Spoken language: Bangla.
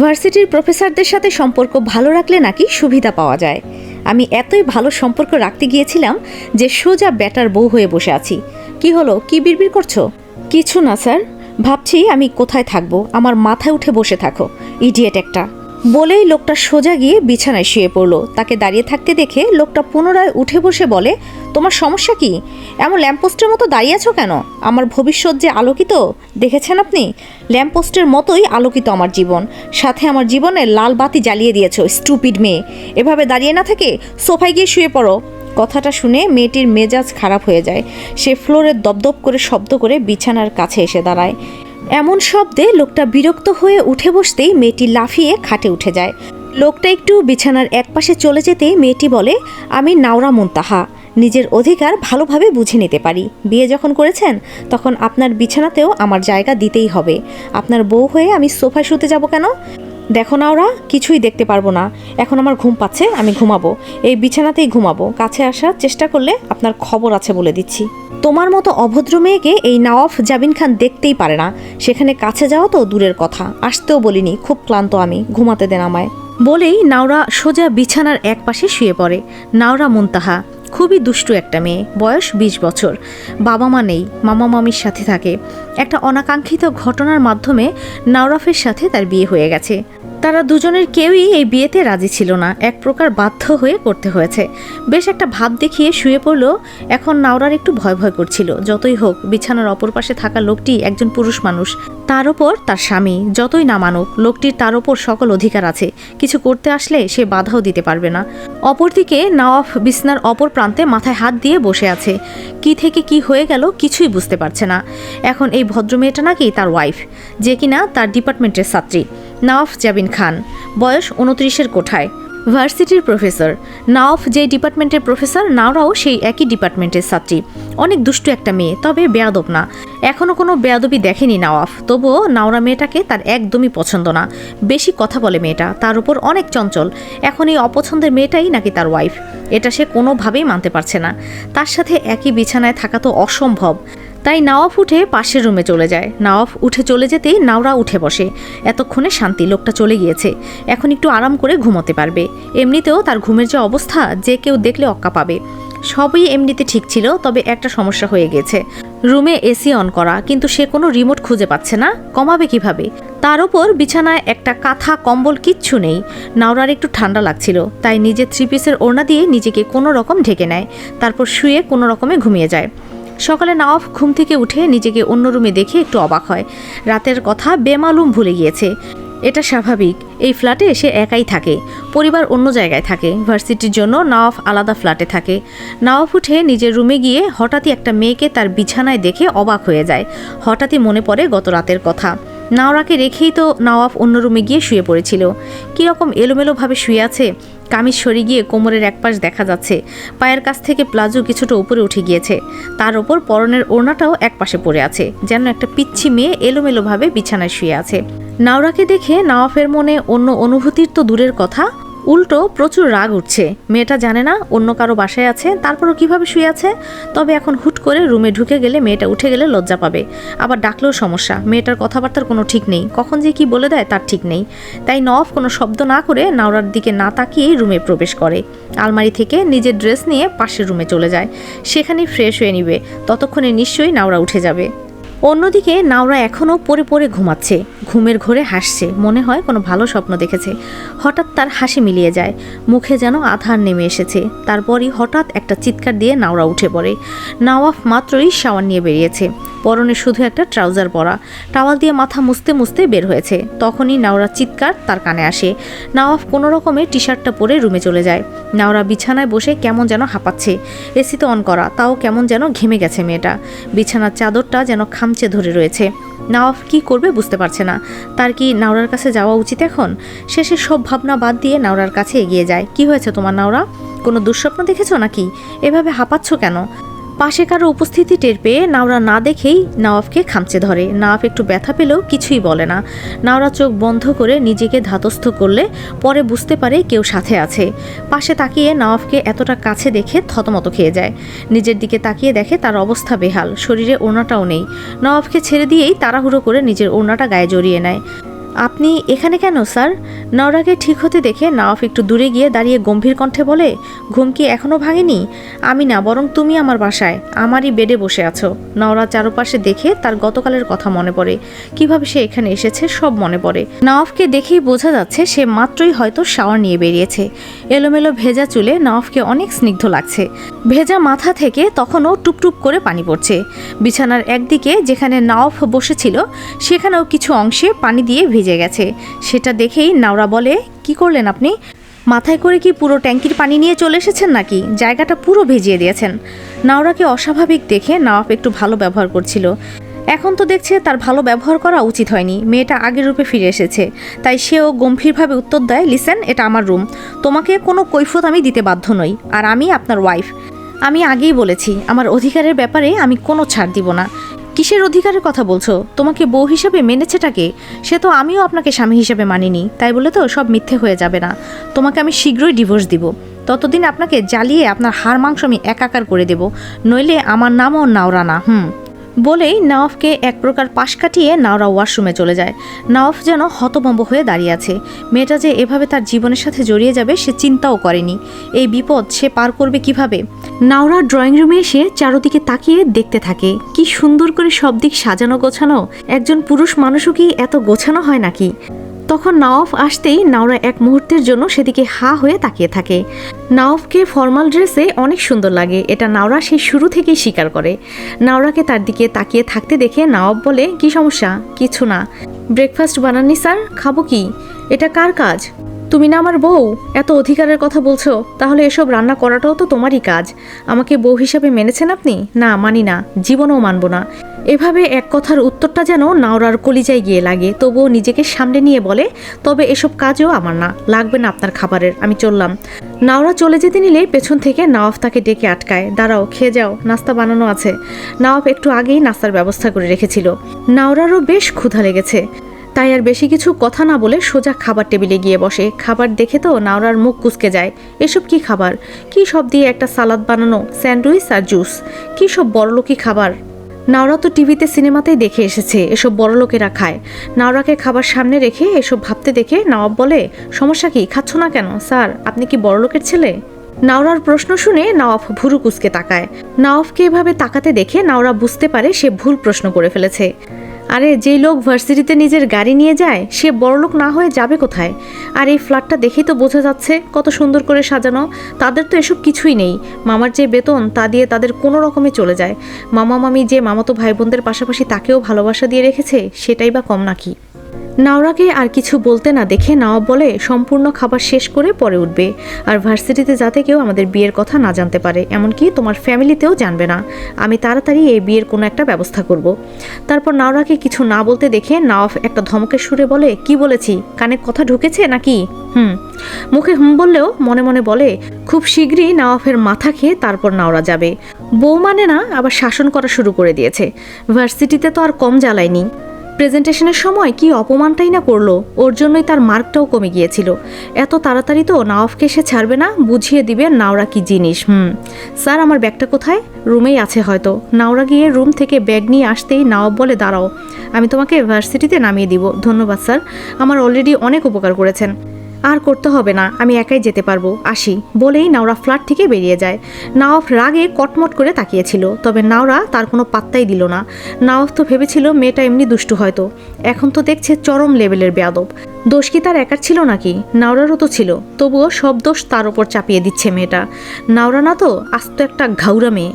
ভার্সিটির প্রফেসরদের সাথে সম্পর্ক ভালো রাখলে নাকি সুবিধা পাওয়া যায়। আমি এতই ভালো সম্পর্ক রাখতে গিয়েছিলাম যে সোজা ব্যাটার বউ হয়ে বসে আছি। কি হলো? কি বিড়বিড় করছ? কিছু না, স্যার। ভাবছি আমি কোথায় থাকব? আমার মাথায় উঠে বসে থাকো, ইডিয়েট একটা। বলেই লোকটা সোজা গিয়ে বিছানায় শুয়ে পড়ল। তাকে দাঁড়িয়ে থাকতে দেখে লোকটা পুনরায় উঠে বসে বলে, তোমার সমস্যা কি? এমন ল্যাম্পপোস্টের মতো দাঁড়িয়ে আছো কেন? আমার ভবিষ্যৎ যে আলোকিত, দেখেছেন আপনি? ল্যাম্পপোস্টের মতোই আলোকিত আমার জীবন। সাথে আমার জীবনে লাল বাতি জ্বালিয়ে দিয়েছ, স্টুপিড মেয়ে। এভাবে দাঁড়িয়ে না থেকে সোফায় গিয়ে শুয়ে পড়ো। কথাটা শুনে মেয়েটির মেজাজ খারাপ হয়ে যায়। সে ফ্লোরে দপদপ করে শব্দ করে বিছানার কাছে এসে দাঁড়ায়। এমন শব্দে লোকটা বিরক্ত হয়ে উঠে বসতেই মেয়েটি লাফিয়ে খাটে উঠে যায়। লোকটা একটু বিছানার একপাশে চলে যেতেই মেয়েটি বলে, আমি নাওরা মন্তাহা। নিজের অধিকার ভালোভাবে বুঝে নিতে পারি। বিয়ে যখন করেছেন, তখন আপনার বিছানাতেও আমার জায়গা দিতেই হবে। আপনার বউ হয়ে আমি সোফায় শুতে যাব কেন? দেখো না ওরা, কিছুই দেখতে পারব না। এখন আমার ঘুম পাচ্ছে, আমি ঘুমাবো। এই বিছানাতেই ঘুমাবো। কাছে আসার চেষ্টা করলে আপনার খবর আছে বলে দিচ্ছি। তোমার মতো অভদ্র মেয়েকে এই নওয়াফ জাবিন খান দেখতেই পারে না। সেখানে কাছে যাওয়া তো দূরের কথা। আসতেও বলিনি, খুব ক্লান্ত আমি, ঘুমাতে দেন আমায়। বলেই নাওরা সোজা বিছানার এক পাশে শুয়ে পড়ে। নাওরা মুনতাহা, খুবই দুষ্টু একটা মেয়ে, বয়স ২০ বছর। বাবা মা নেই, মামা মামির সাথে থাকে। একটা অনাকাঙ্ক্ষিত ঘটনার মাধ্যমে নাওরাফের সাথে তার বিয়ে হয়ে গেছে। তারা দুজনের কেউই এই বিয়েতে রাজি ছিল না। এক প্রকার বাধ্য হয়ে করতে হয়েছে। বেশ একটা ভাব দেখিয়ে শুয়ে পড়লেও এখন নাওরার একটু ভয় ভয় করছিল। যতই হোক, বিছানার অপর পাশে থাকা লোকটি একজন পুরুষ মানুষ। তার ওপর তার স্বামী। যতই না মানুক, লোকটির তার ওপর সকল অধিকার আছে। কিছু করতে আসলে সে বাধাও দিতে পারবে না। অপরদিকে নওয়াফ বিছনার অপর প্রান্তে মাথায় হাত দিয়ে বসে আছে। কি থেকে কি হয়ে গেল কিছুই বুঝতে পারছে না। এখন এই ভদ্র মেয়েটা নাকি তার ওয়াইফ যে কিনা তার ডিপার্টমেন্টের ছাত্রী। নওয়াফ জাবিন খান, বয়স উনত্রিশের কোঠায়। ভার্সিটির প্রফেসর। নাওফ যে ডিপার্টমেন্টের প্রফেসর, নাওরাও সেই একই ডিপার্টমেন্টের ছাত্রী। অনেক দুষ্টু একটা মেয়ে, তবে বেয়াদব না। এখনও কোনো বেয়াদবি দেখেনি নাওয়াফ তবুও নাওরা মেয়েটাকে তার একদমই পছন্দ না। বেশি কথা বলে মেয়েটা, তার উপর অনেক চঞ্চল। এখন এই অপছন্দের মেয়েটাই নাকি তার ওয়াইফ এটা সে কোনোভাবেই মানতে পারছে না। তার সাথে একই বিছানায় থাকা তো অসম্ভব। তাই নাওয়াফ উঠে পাশের রুমে চলে যায়। নাওয়াফ উঠে চলে যেতেই নাওরা উঠে বসে। এতক্ষণে শান্তি, লোকটা চলে গিয়েছে। এখন একটু আরাম করে ঘুমোতে পারবে। এমনিতেও তার ঘুমের যে অবস্থা, যে কেউ দেখলে অক্কা পাবে। সবই এমনিতে ঠিক ছিল, তবে একটা সমস্যা হয়ে গেছে। রুমে এসি অন করা, কিন্তু সে কোনো রিমোট খুঁজে পাচ্ছে না। কমাবে কীভাবে? তার ওপর বিছানায় একটা কাঁথা, কম্বল কিচ্ছু নেই। নাওরার একটু ঠান্ডা লাগছিল, তাই নিজের থ্রি পিসের ওড়না দিয়ে নিজেকে কোনো রকম ঢেকে নেয়। তারপর শুয়ে কোনো রকমে ঘুমিয়ে যায়। সকালে নওয়াফ ঘুম থেকে উঠে নিজেকে অন্য রুমে দেখে একটু অবাক হয়। রাতের কথা বেমালুম ভুলে গিয়েছে। এটা স্বাভাবিক। এই ফ্ল্যাটে সে একাই থাকে। পরিবার অন্য জায়গায় থাকে। ভার্সিটির জন্য নওয়াফ আলাদা ফ্ল্যাটে থাকে। নওয়াফ উঠে নিজের রুমে গিয়ে হঠাৎই একটা মেয়েকে তার বিছানায় দেখে অবাক হয়ে যায়। হঠাৎই মনে পড়ে গত রাতের কথা। নাওরাকে রেখেই তো নওয়াফ অন্য রুমে গিয়ে শুয়ে পড়েছিল। কীরকম এলোমেলোভাবে শুয়ে আছে? কামিজ সরে গিয়ে কোমরের একপাশ দেখা যাচ্ছে। পায়ের কাছ থেকে প্লাজো কিছুটা উপরে উঠে গিয়েছে। তার ওপর পরনের ওড়নাটাও একপাশে পড়ে আছে। যেন একটা পিচ্ছি মেয়ে এলোমেলোভাবে বিছানায় শুয়ে আছে। নাওরাকে দেখে নওয়াফের মনে অন্য অনুভূতির তো দূরের কথা। উল্টো প্রচুর রাগ উঠছে। মেয়েটা জানে না অন্য কারও বাসায় আছে, তারপরও কীভাবে শুয়ে আছে? তবে এখন হুট করে রুমে ঢুকে গেলে মেয়েটা উঠে গেলে লজ্জা পাবে। আবার ডাকলেও সমস্যা, মেয়েটার কথাবার্তার কোনো ঠিক নেই। কখন যে কি বলে দেয় তার ঠিক নেই। তাই নফ কোনো শব্দ না করে নাওরার দিকে না তাকিয়েই রুমে প্রবেশ করে। আলমারি থেকে নিজের ড্রেস নিয়ে পাশের রুমে চলে যায়। সেখানেই ফ্রেশ হয়ে নিবে। ততক্ষণে নিশ্চয়ই নাওরা উঠে যাবে। অন্যদিকে নাওরা এখনও পরে পরে ঘুমাচ্ছে। ঘুমের ঘোরে হাসছে। মনে হয় কোনো ভালো স্বপ্ন দেখেছে। হঠাৎ তার হাসি মিলিয়ে যায়। মুখে যেন আধার নেমে এসেছে। তারপরই হঠাৎ একটা চিৎকার দিয়ে নাওরা উঠে পড়ে। নাওয়াফ মাত্রই শাওয়ার নিয়ে বেরিয়েছে। পরনে শুধু একটা ট্রাউজার পরা। টাওয়াল দিয়ে মাথা মুছতে মুছতে বের হয়েছে। তখনই নাওরার চিৎকার তার কানে আসে। নাওয়াফ কোনো রকমে টি শার্টটা পরে রুমে চলে যায়। নাওরা বিছানায় বসে কেমন যেন হাঁপাচ্ছে। এসি তো অন করা, তাও কেমন যেন ঘেমে গেছে মেয়েটা। বিছানার চাদরটা যেন খামচে ধরে রয়েছে। নাওয়াফ কি করবে বুঝতে পারছে না। তার কি নাওরার কাছে যাওয়া উচিত এখন? শেষে সব ভাবনা বাদ দিয়ে নাওরার কাছে এগিয়ে যায়। কি হয়েছে তোমার নাওরা? কোনো দুঃস্বপ্ন দেখেছ নাকি? এভাবে হাঁপাচ্ছ কেন? পাশে কারও উপস্থিতি টের পেয়ে নাওরা না দেখেই নওয়াফকে খামচে ধরে। নওয়াফ একটু ব্যথা পেলেও কিছুই বলে না। নাওরা চোখ বন্ধ করে নিজেকে ধাতস্থ করলে পরে বুঝতে পারে কেউ সাথে আছে। পাশে তাকিয়ে নওয়াফকে এতটা কাছে দেখে থতমত খেয়ে যায়। নিজের দিকে তাকিয়ে দেখে তার অবস্থা বেহাল, শরীরে ওড়নাটাও নেই। নওয়াফকে ছেড়ে দিয়েই তাড়াহুড়ো করে নিজের ওড়নাটা গায়ে জড়িয়ে নেয়। আপনি এখানে কেন, স্যার? নওরাকে ঠিক হতে দেখে নওয়াফ একটু দূরে গিয়ে দাঁড়িয়ে গম্ভীর কণ্ঠে বলে, ঘুম কি এখনও ভাঙেনি? আমি না, বরং তুমি আমার বাসায়। আমারই বেডে বসে আছো। নওরা চারপাশে দেখে তার গতকালের কথা মনে পড়ে। কীভাবে সে এখানে এসেছে সব মনে পড়ে। নওয়াফকে দেখেই বোঝা যাচ্ছে সে মাত্রই হয়তো শাওয়ার নিয়ে বেরিয়েছে। এলোমেলো ভেজা চুলে নওয়াফকে অনেক স্নিগ্ধ লাগছে। ভেজা মাথা থেকে তখনও টুপটুপ করে পানি পড়ছে। বিছানার একদিকে যেখানে নওয়াফ বসেছিল, সেখানেও কিছু অংশে পানি দিয়ে ভিজে গেছে। সেটা দেখেই নাওরা বলে, কি করলেন আপনি? মাথায় করে কি পুরো ট্যাঙ্কির পানি নিয়ে চলে এসেছেন নাকি? জায়গাটা পুরো ভিজিয়ে দিয়েছেন। নাওরাকে অস্বাভাবিক দেখে নওয়াফ একটু ভালো ব্যবহার করছিল। এখন তো দেখছে তার ভালো ব্যবহার করা উচিত হয়নি। মেয়েটা আগের রূপে ফিরে এসেছে। তাই সেও গম্ভীরভাবে উত্তর দেয়, লিসেন, এটা আমার রুম। তোমাকে কোনো কৈফত আমি দিতে বাধ্য নই, আর আমি আপনার ওয়াইফ। আমি আগেই বলেছি, আমার অধিকারের ব্যাপারে আমি কোনো ছাড় দিব না। কিসের অধিকারের কথা বলছো? তোমাকে বউ হিসাবে মেনেছেটাকে সে তো আমিও আপনাকে স্বামী হিসেবে মানিনি, তাই বলে তো সব মিথ্যে হয়ে যাবে না। তোমাকে আমি শীঘ্রই ডিভোর্স দিব। ততদিন আপনাকে জ্বালিয়ে আপনার হাড় মাংস আমি একাকার করে দেব, নইলে আমার নামও নাওরানা, হুম? বলেই নাওফকে এক প্রকার পাশ কাটিয়ে নাওরা ওয়াশরুমে চলে যায়। নওয়াফ যেন হতভম্ব হয়ে দাঁড়িয়ে আছে। মেয়েটা যে এভাবে তার জীবনের সাথে জড়িয়ে যাবে, সে চিন্তাও করেনি। এই বিপদ সে পার করবে কীভাবে? নাওরা ড্রয়িং রুমে এসে চারোদিকে তাকিয়ে দেখতে থাকে। কি সুন্দর করে সব দিক সাজানো গোছানো। একজন পুরুষ মানুষও কি এত গোছানো হয় নাকি? তখন নাওফ আসতেই নাওরা এক মুহূর্তের জন্য সেদিকে হা হয়ে তাকিয়ে থাকে। নাওফকে ফর্মাল ড্রেসে অনেক সুন্দর লাগে, এটা নাওরা সেই শুরু থেকেই স্বীকার করে। নাওরাকে তার দিকে তাকিয়ে থাকতে দেখে নাওফ বলে, কি সমস্যা? কিছু না। ব্রেকফাস্ট বানাননি, স্যার? খাব কি? এটা কার কাজ? তুমি না আমার বউ? এত অধিকারের কথা বলছো। তাহলে এসব রান্না করাটাও তো তোমারই কাজ। আমাকে বউ হিসাবে মেনেছেন আপনি? না, মানি না। জীবনেও মানব না। এভাবে এক কথার উত্তরটা যেন নাওরার কলিজায় গিয়ে লাগে, তবুও নিজেকে সামনে নিয়ে বলে, তবে এসব কাজও আমার না। লাগবে না আপনার খাবারের। আমি চললাম। নাওরা চলে যেতে নিলে পেছন থেকে নওয়াফ তাকে ডেকে আটকায়। দাঁড়াও, খেয়ে যাও। নাস্তা বানানো আছে। নওয়াফ একটু আগেই নাস্তার ব্যবস্থা করে রেখেছিল। নাওরারও বেশ ক্ষুধা লেগেছে। তাই আর বেশি কিছু কথা না বলে সোজা খাবার টেবিলে গিয়ে বসে। খাবার দেখে তো নাওরার মুখ কুচকে যায়। এসব কি খাবার? কি সব দিয়ে একটা সালাদ বানানো, স্যান্ডউইচ আর জুস? কি সব বড়লোকি খাবার? নাওরা তো টিভিতে, সিনেমাতেই দেখে এসেছে, এসব বড় লোকেরা খায়। নাওরাকে খাবার সামনে রেখে এসব ভাবতে দেখে নওয়াব বলে, সমস্যা কি? খাচ্ছ না কেন? স্যার, আপনি কি বড় লোকের ছেলে? নাওরার প্রশ্ন শুনে নওয়াফ ভুরু কুচকে তাকায়। নওয়াফকে এভাবে তাকাতে দেখে নাওরা বুঝতে পারে সে ভুল প্রশ্ন করে ফেলেছে। আরে, যেই লোক ভার্সিটিতে নিজের গাড়ি নিয়ে যায়, সে বড়লোক না হয়ে যাবে কোথায়? আর এই ফ্ল্যাটটা দেখেই তো বোঝা যাচ্ছে কত সুন্দর করে সাজানো। তাদের তো এসব কিছুই নেই। মামার যে বেতন, তা দিয়ে তাদের কোনো রকমে চলে যায়। মামা মামি যে মামাতো ভাই বোনদের পাশাপাশি তাকেও ভালোবাসা দিয়ে রেখেছে, সেটাই বা কম নাকি? নাওরাকে আর কিছু বলতে না দেখে নওয়াব বলে, সম্পূর্ণ খাবার শেষ করে পরে উঠবে। আর ভার্সিটিতে যাতে কেউ আমাদের বিয়ের কথা না জানতে পারে, এমনকি তোমার ফ্যামিলিতেও জানবে না। আমি তাড়াতাড়ি এই বিয়ের কোনো একটা ব্যবস্থা করব। তারপর নাওরাকে কিছু না বলতে দেখে নওয়াফ একটা ধমকের সুরে বলে, কি বলেছি? কানে কথা ঢুকেছে নাকি? হুম। মুখে হুম বললেও মনে মনে বলে, খুব শীঘ্রই নওয়াফের মাথা খেয়ে তারপর নাওরা যাবে। বউ মানে না, আবার শাসন করা শুরু করে দিয়েছে। ভার্সিটিতে তো আর কম জ্বালায়নি। প্রেজেন্টেশনের সময় কি অপমানটাই না করল? ওর জন্যই তার মার্কটাও কমে গিয়েছিল। এত তাড়াতাড়ি তো নাওয়াফকে সে ছাড়বে না, বুঝিয়ে দিবে নাওরা কি জিনিস, হুম। স্যার, আমার ব্যাগটা কোথায়? রুমেই আছে হয়তো। নাওরা গিয়ে রুম থেকে ব্যাগ নিয়ে আসতেই নাওয়াব বলে, দাঁড়াও, আমি তোমাকে ভার্সিটিতে নামিয়ে দিব। ধন্যবাদ, স্যার। আমার অলরেডি অনেক উপকার করেছেন। আর করতে হবে না, আমি একাই যেতে পারব, আসি। বলেই নাওরা ফ্ল্যাট থেকে বেরিয়ে যায়। নাওয়াফ রাগে কটমট করে তাকিয়েছিল, তবে নাওরা তার কোনো পাত্তাই দিল না। নাওয়াফ তো ভেবেছিল মেয়েটা এমনি দুষ্টু হয়তো। এখন তো দেখছে চরম লেভেলের বেয়াদব। দোষ কি তার একার ছিল নাকি? নাওরারও তো ছিল। তবুও সব দোষ তার ওপর চাপিয়ে দিচ্ছে মেয়েটা। নাওরা না তো আস্ত একটা ঘাউরা মেয়ে।